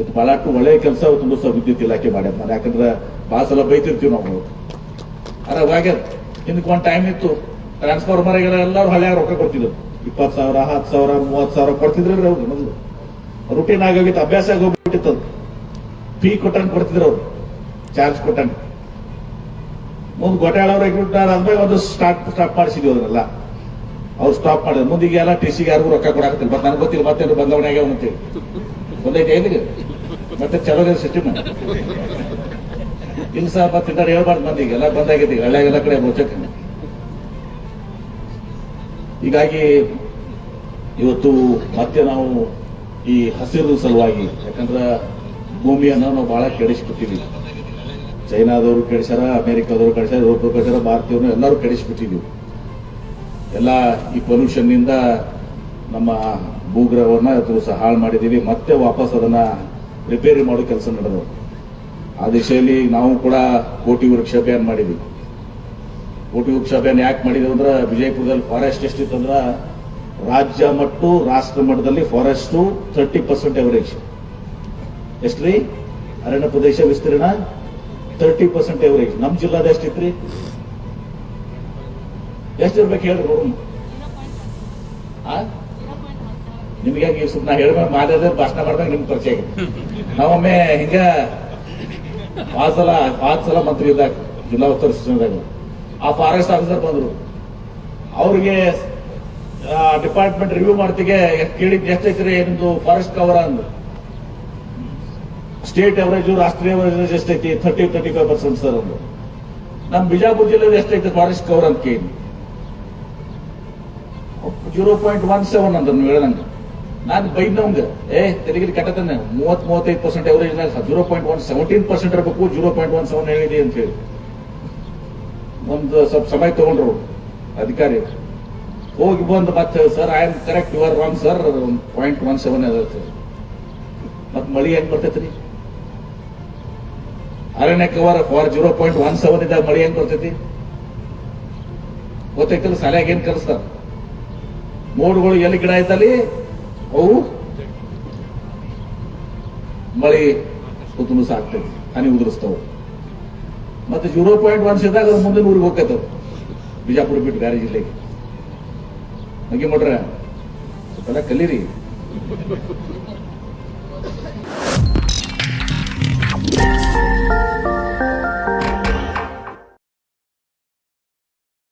ಇದು ಬಹಳಷ್ಟು ಒಳ್ಳೆಯ ಕೆಲಸ ತುಂಬ ಸಹ ವಿದ್ಯುತ್ ಇಲಾಖೆ ಮಾಡ್ಯಾರ ಯಾಕಂದ್ರೆ ಭಾಳ ಸಲ ಬೈತಿರ್ತೀವಿ ನಾವು. ಅರೆ ಅವಾಗ ಹಿಂದಕ್ಕೆ ಒಂದು ಟೈಮ್ ಇತ್ತು. ಟ್ರಾನ್ಸ್ಫಾರ್ಮರ್ ಎಲ್ಲರೂ ಹಳ್ಳಿಯಾಗ ರೊಕ್ಕ ಕೊಡ್ತಿದ್ರು. ಇಪ್ಪತ್ತು ಸಾವಿರ, ಹತ್ತು ಸಾವಿರ, ಮೂವತ್ತು ಸಾವಿರ ಕೊಡ್ತಿದ್ರು ಅವ್ರು ಮೊದಲು. ರುಟೀನ್ ಆಗೋಗಿತ್ತು ಅಭ್ಯಾಸ ಆಗೋಗ್ಬಿಟ್ಟಿತ್ತು ಅದು. ಫೀ ಕೊಟ್ಟಂಗೆ ಕೊಡ್ತಿದ್ರು ಅವ್ರು. ಚಾರ್ಜ್ ಕೊಟ್ಟಂಗೆ. ಮುಂದೆ ಗೊಟ್ಟಾಳವ್ರಿಗೆ ಬಿಟ್ಟಾರ ಅದ್ಮೇಲೆ ಒಂದು ಸ್ಟಾಪ್ ಸ್ಟಾಪ್ ಮಾಡಿಸಿದ್ವಿ ಅದನ್ನೆಲ್ಲ ಅವ್ರು ಸ್ಟಾಪ್ ಮಾಡಿದ್ರು. ಮುಂದೆ ಈಗ ಎಲ್ಲ ಟಿ ಸಿಗೆ ಯಾರಿಗೂ ರೊಕ್ಕ ಕೊಡಾಕತ್ತಿಲ್ಲ. ಮತ್ತೆ ನನಗೆ ಗೊತ್ತಿಲ್ಲ ಮತ್ತೆ ಬದಲಾವಣೆ ಆಗ್ಯಾವ ಅಂತೇಳಿ. ಒಂದೈತೆ ಏನಿಗೆ ಮತ್ತೆ ಚಲೋ ಸಿಸ್ಟಮ್ ಇಲ್ಲ ಮತ್ತೆ ಇದ್ದಾರೆ ಹೇಳ್ಬಾರ್ದು ಈಗ ಎಲ್ಲ ಬಂದಾಗಿದೆ ಈಗ ಹಳ್ಳಿಯಾಗೆಲ್ಲ ಕಡೆ ಬೋಚಕ್ ಹೀಗಾಗಿ ಇವತ್ತು ಮತ್ತೆ ನಾವು ಈ ಹಸಿರು ಸಲುವಾಗಿ, ಯಾಕಂದ್ರೆ ಭೂಮಿಯನ್ನು ನಾವು ಬಹಳ ಕೆಡಿಸ್ಬಿಟ್ಟಿದ್ವಿ ಚೈನಾದವರು ಕೆಡಿಸ್ಯಾರ, ಅಮೆರಿಕಾದವರು ಕೆಡಿಸ್ಯಾರ ಯುರೋಪ್ ಕೆಡಿಸ್ಯಾರ, ಭಾರತೀಯರು ಎಲ್ಲರೂ ಕೆಡಿಸ್ಬಿಟ್ಟಿದ್ವಿ ಎಲ್ಲ ಈ ಪೊಲ್ಯೂಷನ್ನಿಂದ ನಮ್ಮ ಭೂಗ್ರಹವನ್ನ ಹಾಳು ಮಾಡಿದ್ದೀವಿ. ಮತ್ತೆ ವಾಪಸ್ ಅದನ್ನ ರಿಪೇರಿ ಮಾಡೋ ಕೆಲಸ ನಡೆದವು. ಆ ದಿಶೆಯಲ್ಲಿ ನಾವು ಕೂಡ ಕೋಟಿ ವೃಕ್ಷ ಅಭಿಯಾನ ಮಾಡಿದ್ವಿ. ಕೋಟಿ ವೃಕ್ಷ ಅಭಿಯಾನ ಯಾಕೆ ಮಾಡಿದ್ವಿ ಅಂದ್ರೆ ವಿಜಯಪುರದಲ್ಲಿ ಫಾರೆಸ್ಟ್ ಎಷ್ಟಿತ್ತಂದ್ರ ರಾಜ್ಯ ಮಟ್ಟು ರಾಷ್ಟ್ರ ಮಟ್ಟದಲ್ಲಿ ಫಾರೆಸ್ಟ್ ತರ್ಟಿ ಪರ್ಸೆಂಟ್ ಎವರೇಜ್ ಎಷ್ಟ್ರಿ ಅರಣ್ಯ ಪ್ರದೇಶ ವಿಸ್ತೀರ್ಣ ತರ್ಟಿ ಪರ್ಸೆಂಟ್ ಎವರೇಜ್ ನಮ್ಮ ಜಿಲ್ಲಾದ ಎಷ್ಟಿತ್ರಿ ಎಷ್ಟಿರ್ಬೇಕು ಹೇಳ್ರಿ ನೋಡೋಣ ನಿಮ್ಗೆ ಈ ಸುಮ್ಮನೆ ಹೇಳ್ಬೇಕು ಮಾತಾಡಿದ್ರೆ ಭಾಷಣ ಮಾಡಿದಾಗ ನಿಮ್ಗೆ ಪರಿಚಯ ನಾವೊಮ್ಮೆ ಹಿಂಗ ಪಾತ್ ಸಲ ಪಾತ್ ಸಲ ಮಂತ್ರಿ ಇದ್ದಾಗ, ಜಿಲ್ಲಾ ಉತ್ತರ ಶಿಕ್ಷಣದಾಗ ಆ ಫಾರೆಸ್ಟ್ ಆಫೀಸರ್ ಬಂದ್ರು. ಅವ್ರಿಗೆ ಡಿಪಾರ್ಟ್ಮೆಂಟ್ ರಿವ್ಯೂ ಮಾಡ್ತಿಗೆ ಕೇಳಿದ್ ಎಷ್ಟೈತ್ರಿ ನಿಮ್ದು ಫಾರೆಸ್ಟ್ ಕವರ್ ಅಂದ್ರು ಸ್ಟೇಟ್ ಅವರೇಜ್ ರಾಷ್ಟ್ರೀಯ ಅವರೇಜ್ ಎಷ್ಟೈತಿ? Thirty thirty five percent sir ಅಂದ್ರು. ನಮ್ ಬಿಜಾಪುರ ಜಿಲ್ಲೆಯಲ್ಲಿ ಎಷ್ಟೈತಿ ಫಾರೆಸ್ಟ್ ಕವರ್ ಅಂತ ಕೇಳಿ ಜೀರೋ ಪಾಯಿಂಟ್ ಒನ್ ಸೆವೆನ್ ಅಂತ ನೀವು ಹೇಳಂಗ ನಾನು ಬೈದ್ನವಂಗ ಏ ತೆರಿಗೆ ಕಟ್ಟತನ ಮೂವತ್ ಮೂವತ್ತೈದು percent average zero point one seventeen percent ಇರಬೇಕು ಜೀರೋ ಪಾಯಿಂಟ್ ಒನ್ ಸೆವೆನ್ ಹೇಳಿದೆ ಅಂತ ಹೇಳಿ. ಒಂದು ಸ್ವಲ್ಪ ಸಮಯ ತಗೊಂಡ್ರು ಅಧಿಕಾರಿ. ಹೋಗಿ ಬಂದು ಮತ್ತೆ sir I am correct you are wrong sir point one seven ಅದ ಸರ್ ಮತ್ ಮಳಿ ಹೆಂಗ್ ಬರ್ತೈತ್ರಿ? ಅರಣ್ಯ cover for zero point one seven ಇದ್ದಾಗ ಮಳಿ ಹೆಂಗ್ ಬರ್ತೈತಿ? ಗೊತ್ತೈತಿಲ್ಲ ಸಾಲ್ಯಾಗ ಏನ್ ಕಲಿಸ್ತಾರ ಮೋಡ್ಗಳು ಎಲ್ಲಿ ಗಿಡ ಐತಲ್ಲಿ ಅವು ಮಳೆ ಕುತುಂಬ ಸಾಕ್ತೈತಿ ಹನಿ ಉದುರಿಸ್ತಾವ. ಮತ್ತೆ ಜೀರೋ ಪಾಯಿಂಟ್ ಒನ್ ಇದ್ದಾಗ ಅದು ಮುಂದಿನ ಊರಿಗೆ ಹೋಗ್ತದೆ. ಬಿಜಾಪುರ ಬಿಟ್ಟು ಬೇರೆ ಜಿಲ್ಲೆಗೆ. ಹಂಗೆ ಮಟ್ರ ಸ್ವಲ್ಪ ಕಲೀರಿ.